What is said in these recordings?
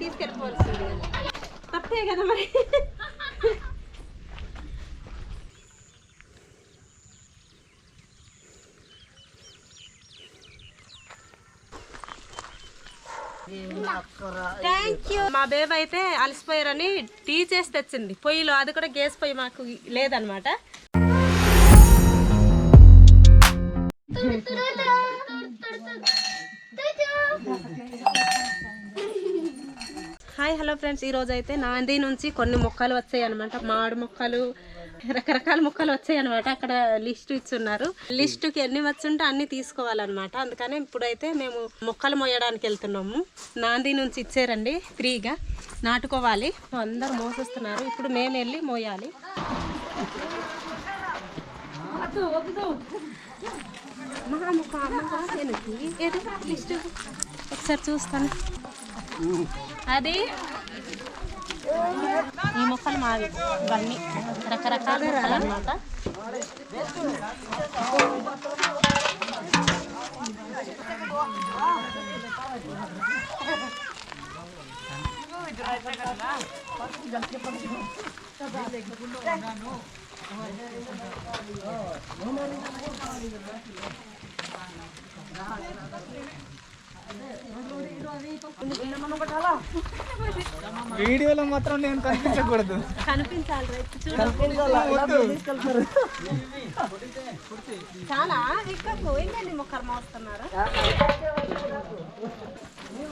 తీసుకెళ్ళిపోవాల్సింది తప్పే కదా మరి థ్యాంక్ యూ మా బేబ్ అయితే అలసిపోయారని టీ చేసి తెచ్చింది. పొయ్యిలో అది కూడా గ్యాస్ పొయ్యి మాకు లేదనమాట. హాయ్ హలో ఫ్రెండ్స్ ఈరోజు అయితే నాంది నుంచి కొన్ని మొక్కలు వచ్చాయి అనమాట మామిడి మొక్కలు రకరకాల మొక్కలు వచ్చాయి అనమాట అక్కడ లిస్ట్ ఇచ్చున్నారు. లిస్టుకి ఎన్ని వచ్చుంటే అన్ని తీసుకోవాలన్నమాట. అందుకనే ఇప్పుడైతే మేము మొక్కలు మోయడానికి వెళ్తున్నాము. నాంది నుంచి ఇచ్చారండి ఫ్రీగా. నాటుకోవాలి. అందరు మోసేస్తున్నారు. ఇప్పుడు మేము వెళ్ళి మోయాలి ఒకసారి చూస్తాను. అది? ఈ మొక్కలు మావి. ఇవన్నీ రకరకాల మొక్కలు అన్నమాట. వీడియోలో మాత్రం నేను కనిపించకూడదు. కనిపించాలి రైతు చూడు. చాలా వెంకటు ఏంటండి మొక్కలు మోస్తున్నారు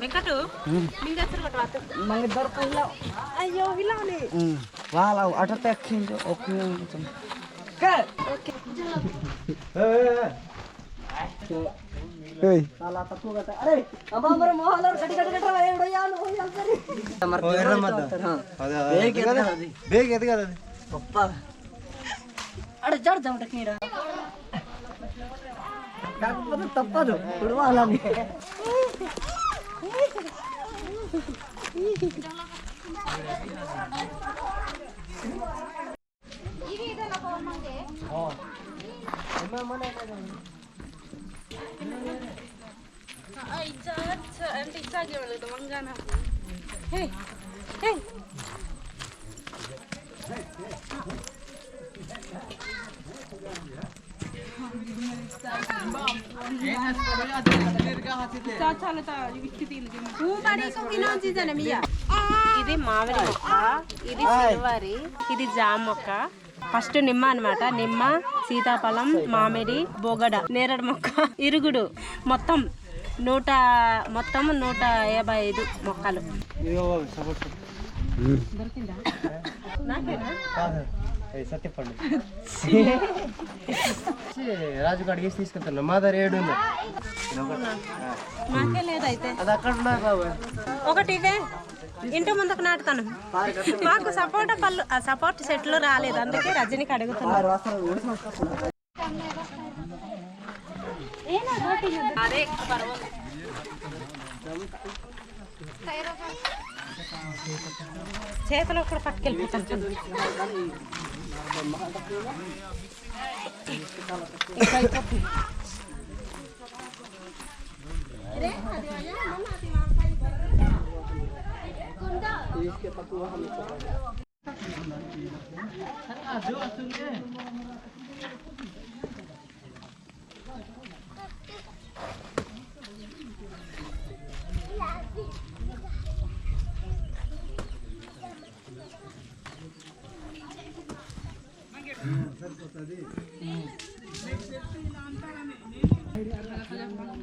వెంకటు మింగెత్తరు కొట్టు అయ్యో ఇలానే. వాళ్ళ అట తెచ్చింది ఒక ಬೇಗ ಎದಗದ ಅಡೆ ಜಡ್ದ ನೀರ ತಪ್ಪದು ತಪ್ಪದು ಬಿಡುವ ಅಲ್ಲ ಮನೆ ఇప్పుడు వాళ్ళని అంటే ఇచ్చాగే వాళ్ళు వంగాన హే హే ఇది మామిడి మొక్క ఇది సిల్వరి ఇది జామ మొక్క. ఫస్ట్ నిమ్మ అనమాట నిమ్మ సీతాఫలం మామిడి బొగడ నేరడు మొక్క ఇరుగుడు. మొత్తం నూట మొత్తం నూట యాభై ఐదు మొక్కలు. సత్యపండు రాజు అడిగేసి తీసుకెళ్తాను మా దగ్గర ఏడు ఉంది లేదైతే అది అక్కడ ఉన్నాయి బాబు ఒకటి ఇవే. ఇంటి ముందుకు నాటుతాను. మాకు సపోటా పళ్ళు ఆ సపోర్ట్ సెట్లు రాలేదు. అందుకే రజనీకి అడుగుతున్నాను చేతిలో కూడా పట్టుకెళ్ళిపోతాను చూడు.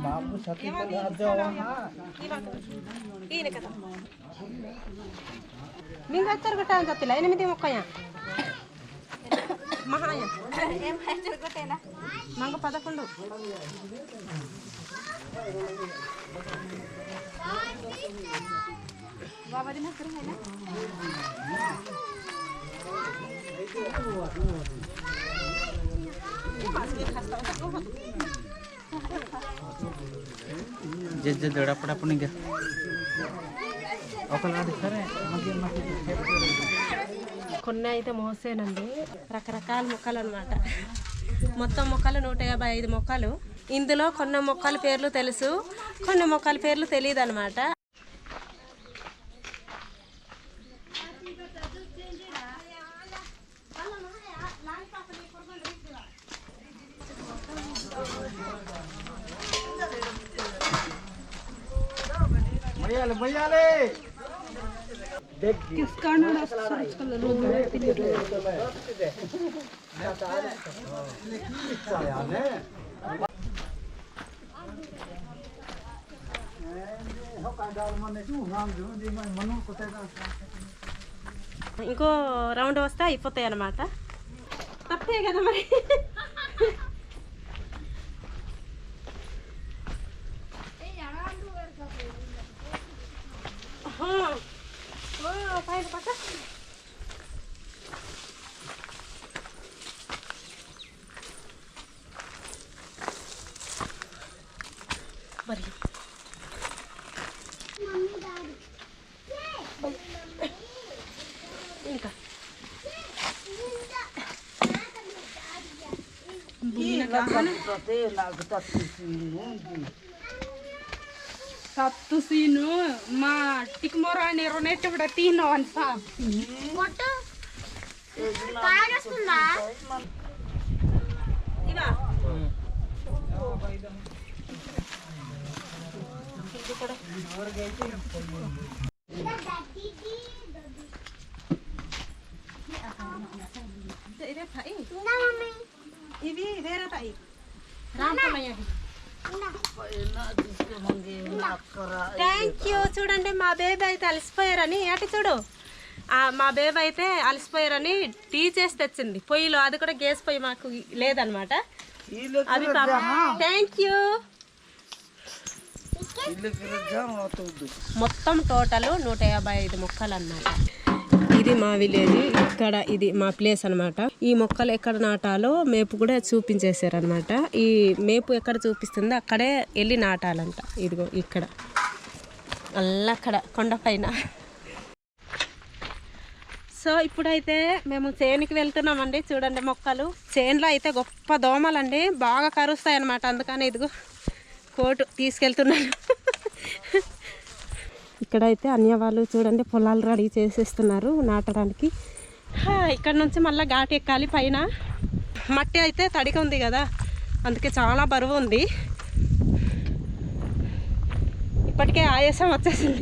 బాబు సత్యపండు ఈయన కదా మీకు వచ్చారు కొట్టాను తప్పిలా ఎనిమిది మొక్కయ్య మహాయ మంగ పదకొండు జడ్జి కొన్ని అయితే మోసేనండి. రకరకాల మొక్కలు అనమాట మొత్తం మొక్కలు నూట యాభై ఐదు మొక్కలు. ఇందులో కొన్ని మొక్కల పేర్లు తెలుసు. కొన్ని మొక్కల పేర్లు తెలియదు అనమాట మొయ్యాలి మొయ్యాలి ఇంకో రౌండ్ వస్తే అయిపోతాయి అనమాట తప్పే కదా మరి Satu ma berarti non sa. ఇవా ఇది కూడా ఇదే ఇవి వేరే తాయి థ్యాంక్ యూ. చూడండి మా బేబీ అయితే అలసిపోయారని. అటు చూడు? ఆ, మా బేబీ అయితే అలసిపోయారని టీ చేసి తెచ్చింది. పొయ్యిలో. అది కూడా గ్యాస్ పొయ్యి మాకు లేదనమాట. అవి థ్యాంక్ యూ. మొత్తం టోటల్ నూట యాభై ఐదు మొక్కలు అన్నమాట ఇది మా విలేజ్ ఇక్కడ ఇది మా ప్లేస్ అన్నమాట. ఈ మొక్కలు ఎక్కడ నాటాలో మేపు కూడా చూపించేశారనమాట ఈ మేపు ఎక్కడ చూపిస్తుందో అక్కడే వెళ్ళి నాటాలంట. ఇదిగో ఇక్కడ. అల్లక్కడ అక్కడ కొండపైన సో ఇప్పుడైతే మేము చేనుకి వెళ్తున్నామండి. చూడండి మొక్కలు. చేనులో అయితే గొప్ప దోమలండి. బాగా కరుస్తాయి అన్నమాట అందుకని ఇదిగో కోటు తీసుకెళ్తున్నాను. ఇక్కడైతే అన్య వాళ్ళు చూడండి పొలాలు రెడీ చేసేస్తున్నారు నాటడానికి. ఇక్కడ నుంచి మళ్ళీ ఘాటు ఎక్కాలి పైన. మట్టి అయితే తడిగా ఉంది కదా అందుకే చాలా బరువు ఉంది. ఇప్పటికే ఆయాసం వచ్చేసింది.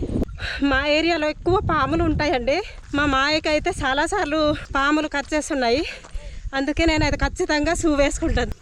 మా ఏరియాలో ఎక్కువ పాములు ఉంటాయండి. మా మాయకైతే చాలాసార్లు పాములు కట్ చేస్తున్నాయి. అందుకే నేను అది ఖచ్చితంగా షూ వేసుకుంటాను.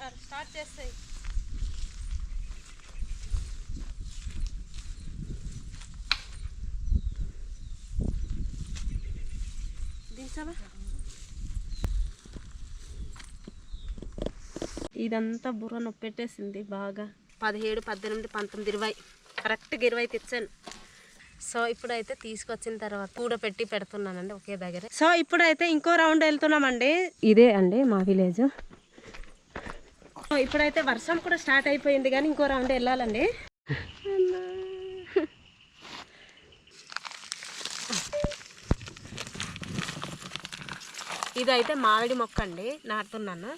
స్టార్ట్ చేస్తాయి ఇదంతా బుర్ర నొప్పి పెట్టేసింది బాగా. పదిహేడు పద్దెనిమిది పంతొమ్మిది ఇరవై. కరెక్ట్గా ఇరవై తెచ్చాను. సో ఇప్పుడైతే తీసుకొచ్చిన తర్వాత కూడ పెట్టి పెడుతున్నానండి ఒకే దగ్గర. సో ఇప్పుడైతే ఇంకో రౌండ్ వెళ్తున్నామండి. ఇదే అండి మా విలేజ్. ఇప్పుడైతే వర్షం కూడా స్టార్ట్ అయిపోయింది కానీ ఇంకో రౌండ్ వెళ్ళాలండి. ఇదైతే మామిడి మొక్క అండి నాటుతున్నాను.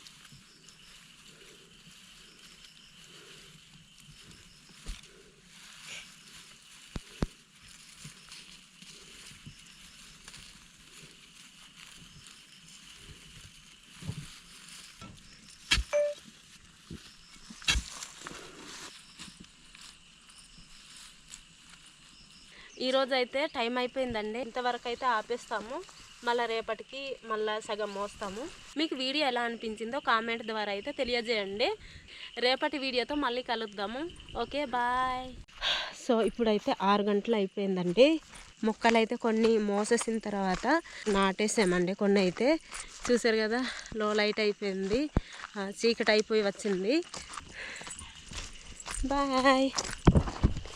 ఈరోజు అయితే టైం అయిపోయిందండి. ఇంతవరకు అయితే ఆపేస్తాము. మళ్ళీ రేపటికి మళ్ళీ సగం మోస్తాము. మీకు వీడియో ఎలా అనిపించిందో కామెంట్ ద్వారా అయితే తెలియజేయండి. రేపటి వీడియోతో మళ్ళీ కలుద్దాము. Okay bye. సో ఇప్పుడైతే ఆరు గంటలు అయిపోయిందండి. మొక్కలు అయితే కొన్ని మోసేసిన తర్వాత నాటేసామండి కొన్ని అయితే. చూసారు కదా లో లైట్ అయిపోయింది. చీకటి అయిపోయి వచ్చింది. బాయ్.